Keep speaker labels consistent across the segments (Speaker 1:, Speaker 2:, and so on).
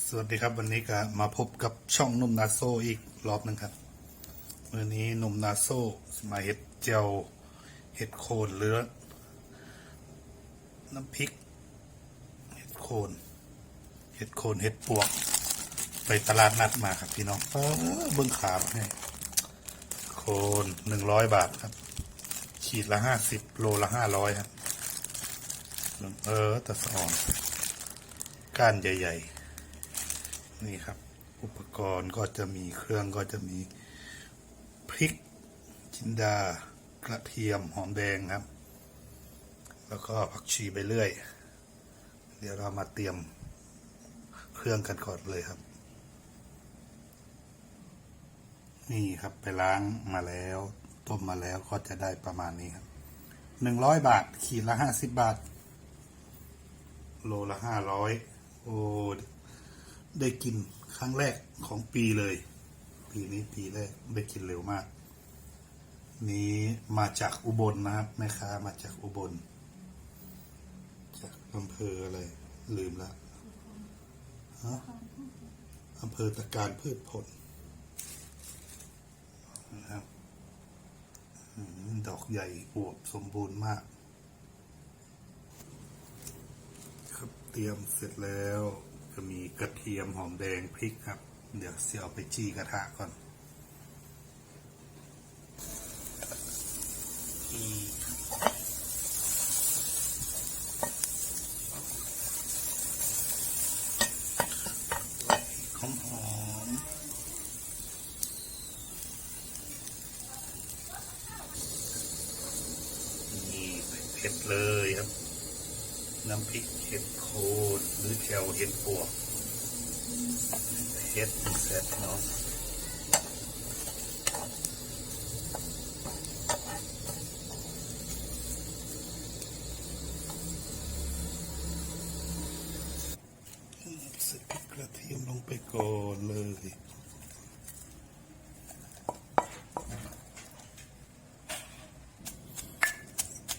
Speaker 1: สวัสดีครับวันนี้ก็มาพบกับช่องนุ่มนาโซอีกรอบหนึ่งครับวันนี้นุ่มนาโซมาเห็ดเจียวเห็ดโคนหรือน้ำพริกเห็ดโคนเห็ดโคนเห็ดปวก ไปตลาดนัดมาครับพี่น้องเออเบิ้องขาให้โคนหนึ่งร้อยบาทครับ ขีดละห้าสิบโลละห้าร้อยครับ เออต่สะอ่อนก้านใหญ่ ๆ นี่ครับ อุปกรณ์ก็จะมีเครื่องก็จะมีพริกจินดากระเทียมหอมแดงครับ แล้วก็ผักชีไปเรื่อย เดี๋ยวเรามาเตรียมเครื่องกันก่อนเลยครับ นี่ครับไปล้างมาแล้ว ต้มมาแล้วก็จะได้ประมาณนี้ครับหนึ่งร้อยบาท ขีดละห้าสิบบาท โลละห้าร้อยโอ้ ได้กินครั้งแรกของปีเลย ปีนี้ปีแรกได้กินเร็วมาก นี้มาจากอุบลนะครับแม่ค้ามาจากอุบล จากอำเภออะไรลืมละฮะอำเภอตะการพืชผลนะครับดอกใหญ่อวบสมบูรณ์มาก ครับเตรียมเสร็จแล้ว ก็มีกระเทียมหอมแดงพริกครับ เดี๋ยวเสียเอาไปจี้กระทะก่อนอืมหอมหอมๆนี่เผ็ดเลยครับ น้ำพริกเห็ดโคนหรือแถวเห็ดปวกเห็ดแซ่บเนาะใส่พริกกระเทียมลงไปก่อนเลย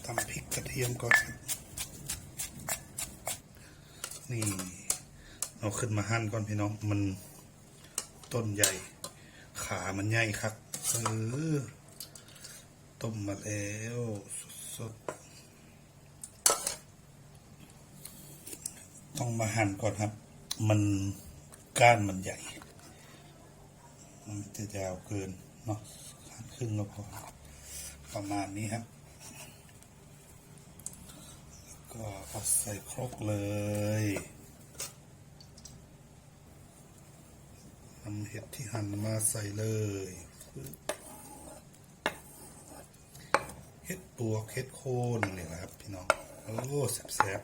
Speaker 1: ทำพริกกระเทียมก่อน นี่ เอาขึ้นมาหั่นก่อนพี่น้อง มันต้นใหญ่ ขามันใหญ่ครับเออต้มมาแล้วสดต้องมาหั่นก่อนครับ มันก้านมันใหญ่ มันจะยาวเกินเนาะหั่นครึ่งก็พอประมาณนี้ครับ ก็เอาใส่ครกเลยนำเห็ดที่หั่นมาใส่เลย เห็ดปวกเห็ดโคนนี่แหละครับพี่น้อง โอ้แซ่บ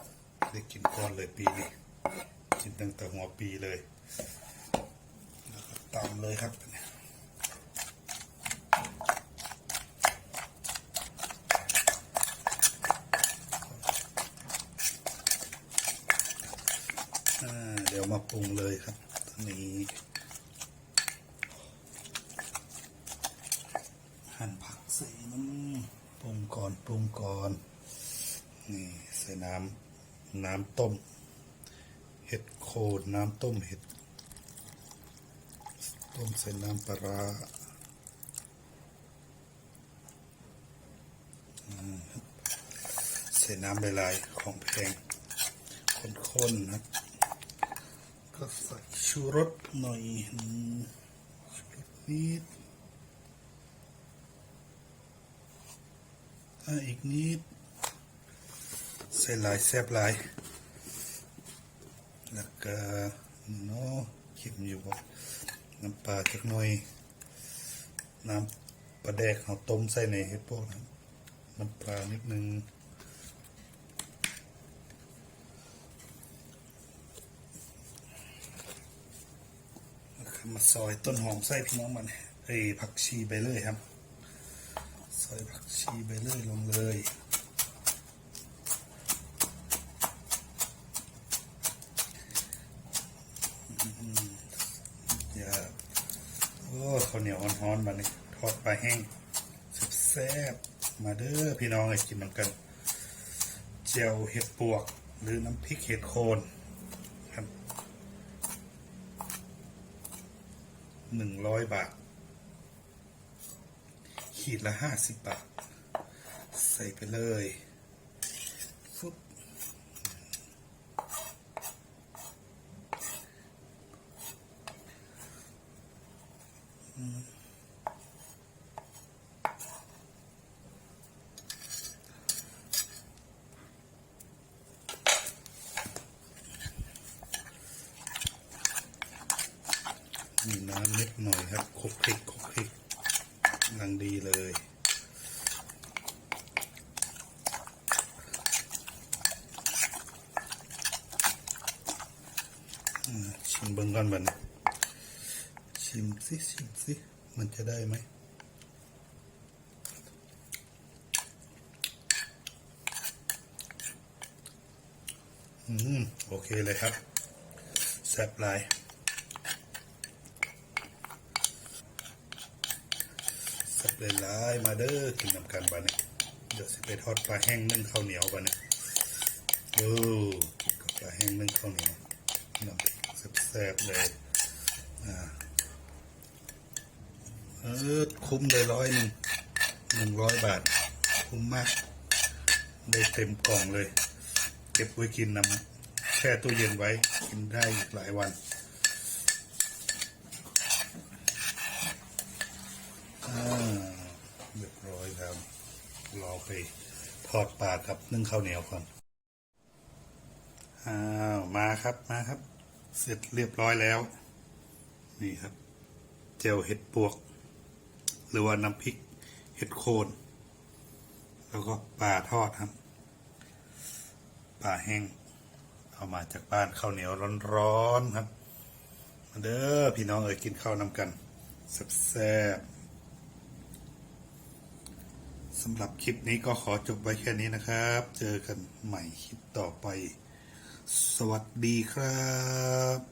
Speaker 1: ๆได้กินก่อนเลยปีนี้ กินตั้งแต่หัวปีเลยแล้วก็ตำเลยครับเนี่ย อ่าเดี๋ยวมา ปรุงเลยครับตอนนี้ หั่นผักใส่น้ำปรุงก่อนปรุงก่อนนี่ใส่น้ำน้ำต้ม เห็ดโคนน้ำต้มเห็ด ต้มใส่น้ำปลาใส่น้ำลายๆของแพงข้นๆนะครับ ก็ใส่ชูรสหน่อยชูรสนิดอ่าอีกนิด ใส่หลายแซบหลาย แล้วก็เนาะเข็มอยู่บ่น้ำปลาจักหน่อย น้ำปลาแดกเอาต้มใส่ในเห็ดพวกนั้นน้ำปลานิดนึง มาซอยต้นหอมใส่พี่น้องมันเอ้ยผักชีไปเลยครับ ซอยผักชีไปเลยลงเลยอย่าโอ้ข้าวเหนียวร้อนๆมาเนี่ยทอดปลาแห้งแซ่บมาเด้อพี่น้องเลยกินมันกันเจียวเห็ดปวก หรือน้ำพริกเห็ดโคนครับ หนึ่งร้อยบาท ขีดละห้าสิบบาท ใส่ไปเลยฟึบมีน้ำนิดหน่อยครับคลุกคลิกคลุกคลิกกำลังดีเลย อ่าชิม เบิ้งก่อนบันชิมสิชิมสิมันจะได้ไหมอืมโอเคเลยครับแซ่บลายแซ่บเลยลายมาเด้อกินนำกันบัดนี้เดี๋ยวสิไปทอดปลาแห้งนึ่งข้าวเหนียวบัดนี้โอ้ปลาแห้งนึ่งข้าวเหนียวน้ำพริก แซ่บๆเลยอ่าเออคุ้มเลยร้อยหนึ่งหนึ่งร้อยบาท คุ้มมาก ได้เต็มกล่องเลย เก็บไว้กินนำแช่ตู้เย็นไว้ กินได้อีกหลายวันเรียบร้อยครับ รอไปทอดปลากับนึ่งข้าวเหนียวก่อน อ้าว มาครับมาครับ เสร็จเรียบร้อยแล้ว นี่ครับ เจลเห็ดปวก หรือว่าน้ำพริกเห็ดโคน แล้วก็ปลาทอดครับปลาแห้งเอามาจากบ้านข้าวเหนียวร้อนๆครับมาเด้อพี่น้องเอ๋ยกินข้าวนำกันแซ่บสำหรับคลิปนี้ก็ขอจบไว้แค่นี้นะครับ เจอกันใหม่คลิปต่อไป สวัสดีครับ